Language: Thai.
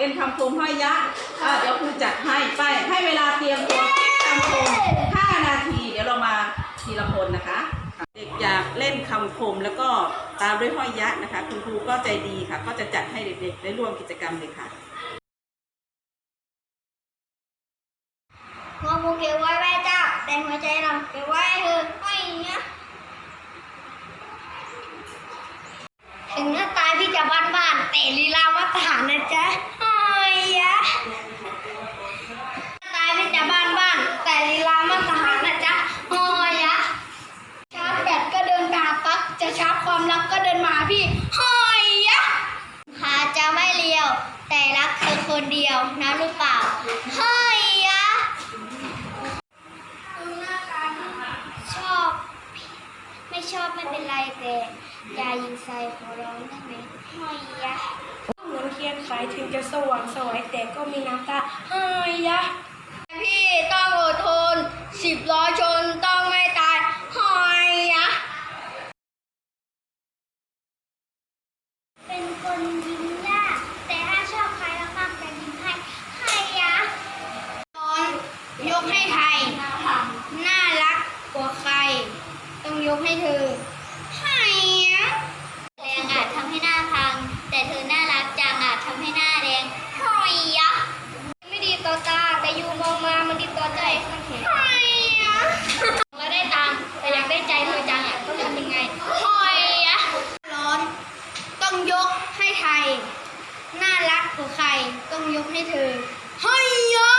เล่นคำคมห้อยยะอะเดี๋ยวครูจัดให้ไปให้เวลาเตรียมตัวคิดคำคม5นาที เดี๋ยวเรามาทีละคนนะคะ เด็กอยากเล่นคำคมแล้วก็ตามด้วยห้อยยะนะคะ คุณครูก็ใจดีค่ะ ก็จะจัดให้เด็กๆได้ร่วมกิจกรรมเลยค่ะงอมูเก็บไว้ไว้จ้าแต่หัวใจเราเก็บไว้เถอะไม่เนี้ยถึงหน้าตายพี่จะบ้านบ้านๆแต่ลีลามาตรฐานนะจ๊ะเฮ้ยยะหน้าตายพี่จะบ้านบ้านๆแต่ลีลามาตรฐานนะจ๊ะเฮ้ยยะชาร์จแบตก็เดินไปหาปลั๊กจะชาร์จความรักก็เดินมาหาพี่เฮ้ยยะขาจะไม่เลียว แต่รักเธอ คนเดียวนะรู้เปล่า เฮ้ยยะชอบ ไม่ชอบไม่เป็นไรแต่อย่ายิงใส่ขอร้องได้ไหมไม่ยะเหมือนเทียนไขถึงจะสว่างสวยแต่ก็มีน้ำตาเฮ้ยยะพี่ต้องอดทนสิบล้อชนต้องไม่ตายหอยยะเป็นคนยิ้ม ร น่ารักกว่าใคร ต้องยกให้เธอหายแรงอาจทำให้หน้าพัง แต่เธอน่ารักจังอาจทำให้หน้าแดงหอยยะไม่ดีต่อตา แต่อยู่มองมามันดีต่อใจมันแข็งหอยยะเราได้ตังแต่อยากได้ใจเธอจังอะต้องทำยังไงหอยยะร้อน ต้องยกให้ไทย น่ารักกว่าใคร ต้องยกให้เธอหอยยะ